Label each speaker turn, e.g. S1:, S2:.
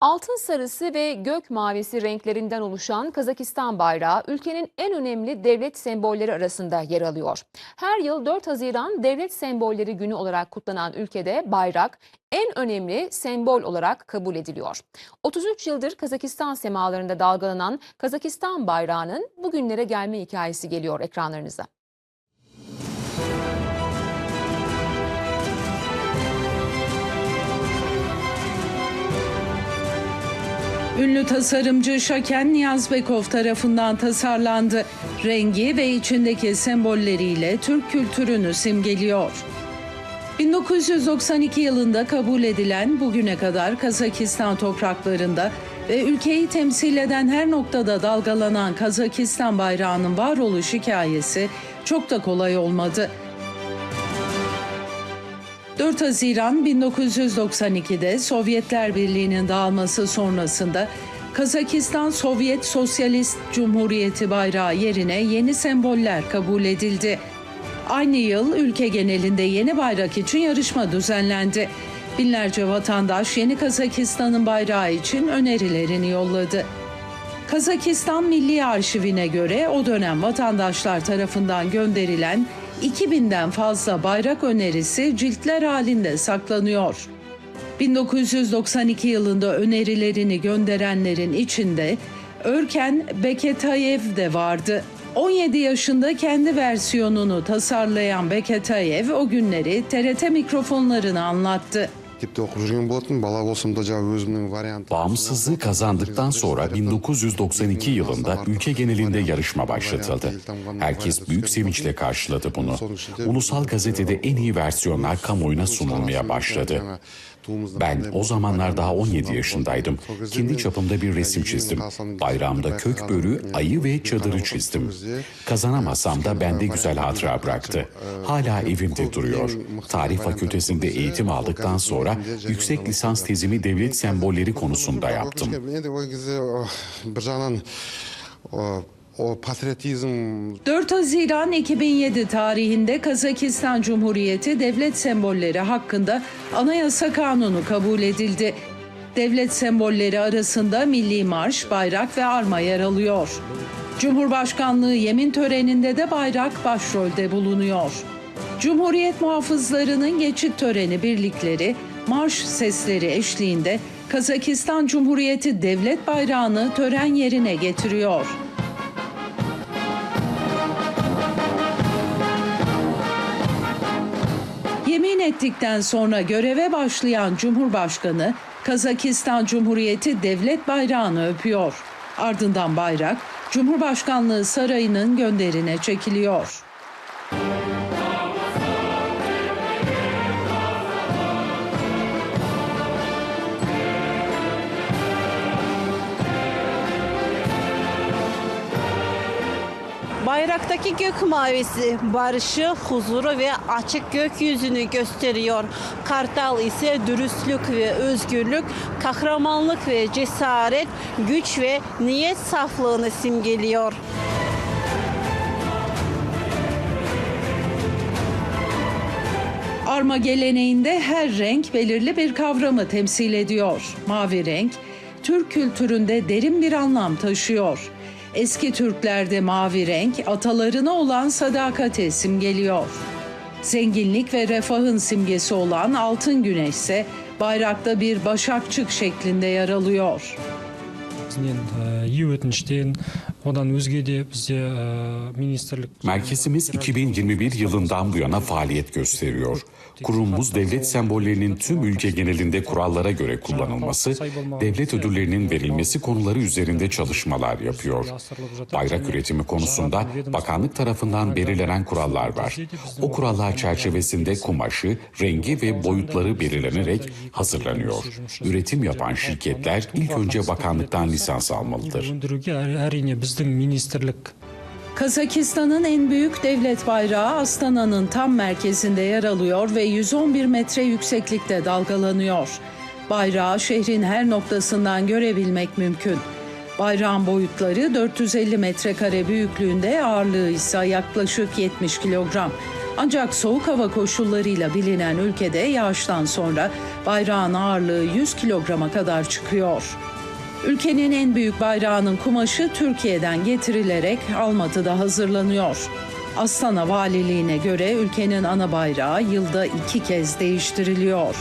S1: Altın sarısı ve gök mavisi renklerinden oluşan Kazakistan bayrağı ülkenin en önemli devlet sembolleri arasında yer alıyor. Her yıl 4 Haziran Devlet Sembolleri Günü olarak kutlanan ülkede bayrak en önemli sembol olarak kabul ediliyor. 33 yıldır Kazakistan semalarında dalgalanan Kazakistan bayrağının bugünlere gelme hikayesi geliyor ekranlarınıza.
S2: Ünlü tasarımcı Şaken Niyazbekov tarafından tasarlandı. Rengi ve içindeki sembolleriyle Türk kültürünü simgeliyor. 1992 yılında kabul edilen bugüne kadar Kazakistan topraklarında ve ülkeyi temsil eden her noktada dalgalanan Kazakistan bayrağının varoluş hikayesi çok da kolay olmadı. 4 Haziran 1992'de Sovyetler Birliği'nin dağılması sonrasında Kazakistan Sovyet Sosyalist Cumhuriyeti bayrağı yerine yeni semboller kabul edildi. Aynı yıl ülke genelinde yeni bayrak için yarışma düzenlendi. Binlerce vatandaş yeni Kazakistan'ın bayrağı için önerilerini yolladı. Kazakistan Milli Arşivine göre o dönem vatandaşlar tarafından gönderilen 2000'den fazla bayrak önerisi ciltler halinde saklanıyor. 1992 yılında önerilerini gönderenlerin içinde Örken Beketayev de vardı. 17 yaşında kendi versiyonunu tasarlayan Beketayev o günleri TRT mikrofonlarına anlattı.
S3: Bağımsızlığı kazandıktan sonra 1992 yılında ülke genelinde yarışma başlatıldı. Herkes büyük sevinçle karşıladı bunu. Ulusal gazetede en iyi versiyonlar kamuoyuna sunulmaya başladı. Ben o zamanlar daha 17 yaşındaydım. Kendi çapımda bir resim çizdim. Bayrağımda kök börü, ayı ve çadırı çizdim. Kazanamasam da bende güzel hatıra bıraktı. Hala evimde duruyor. Tarih fakültesinde eğitim aldıktan sonra yüksek lisans tezimi devlet sembolleri konusunda yaptım
S4: o patriotizm...
S2: 4 Haziran 2007 tarihinde Kazakistan Cumhuriyeti devlet sembolleri hakkında anayasa kanunu kabul edildi. Devlet sembolleri arasında milli marş, bayrak ve arma yer alıyor. Cumhurbaşkanlığı yemin töreninde de bayrak başrolde bulunuyor. Cumhuriyet muhafızlarının geçit töreni birlikleri marş sesleri eşliğinde Kazakistan Cumhuriyeti devlet bayrağını tören yerine getiriyor. Yemin ettikten sonra göreve başlayan Cumhurbaşkanı Kazakistan Cumhuriyeti devlet bayrağını öpüyor. Ardından bayrak Cumhurbaşkanlığı sarayının gönderine çekiliyor.
S5: Bayraktaki gök mavisi barışı, huzuru ve açık gökyüzünü gösteriyor. Kartal ise dürüstlük ve özgürlük, kahramanlık ve cesaret, güç ve niyet saflığını simgeliyor.
S2: Arma geleneğinde her renk belirli bir kavramı temsil ediyor. Mavi renk, Türk kültüründe derin bir anlam taşıyor. Eski Türklerde mavi renk atalarına olan sadakati simgeliyor. Zenginlik ve refahın simgesi olan altın güneş ise bayrakta bir başakçık şeklinde yer alıyor
S6: негізінен і өтініштен одан өзге де бізде і министрлік
S3: Merkezimiz 2021 yılından bu yana faaliyet gösteriyor. Kurumumuz devlet sembollerinin tüm ülke genelinde kurallara göre kullanılması, devlet ödüllerinin verilmesi konuları üzerinde çalışmalar yapıyor. Bayrak üretimi konusunda bakanlık tarafından belirlenen kurallar var. O kurallar çerçevesinde kumaşı, rengi ve boyutları belirlenerek hazırlanıyor. Üretim yapan şirketler ilk önce bakanlıktan lisans almalıdır.
S2: Kazakistan'ın en büyük devlet bayrağı Astana'nın tam merkezinde yer alıyor ve 111 metre yükseklikte dalgalanıyor. Bayrağı şehrin her noktasından görebilmek mümkün. Bayrağın boyutları 450 metrekare büyüklüğünde, ağırlığı ise yaklaşık 70 kilogram. Ancak soğuk hava koşullarıyla bilinen ülkede yağıştan sonra bayrağın ağırlığı 100 kilograma kadar çıkıyor. Ülkenin en büyük bayrağının kumaşı Türkiye'den getirilerek Almatı'da hazırlanıyor. Astana Valiliğine göre ülkenin ana bayrağı yılda iki kez değiştiriliyor.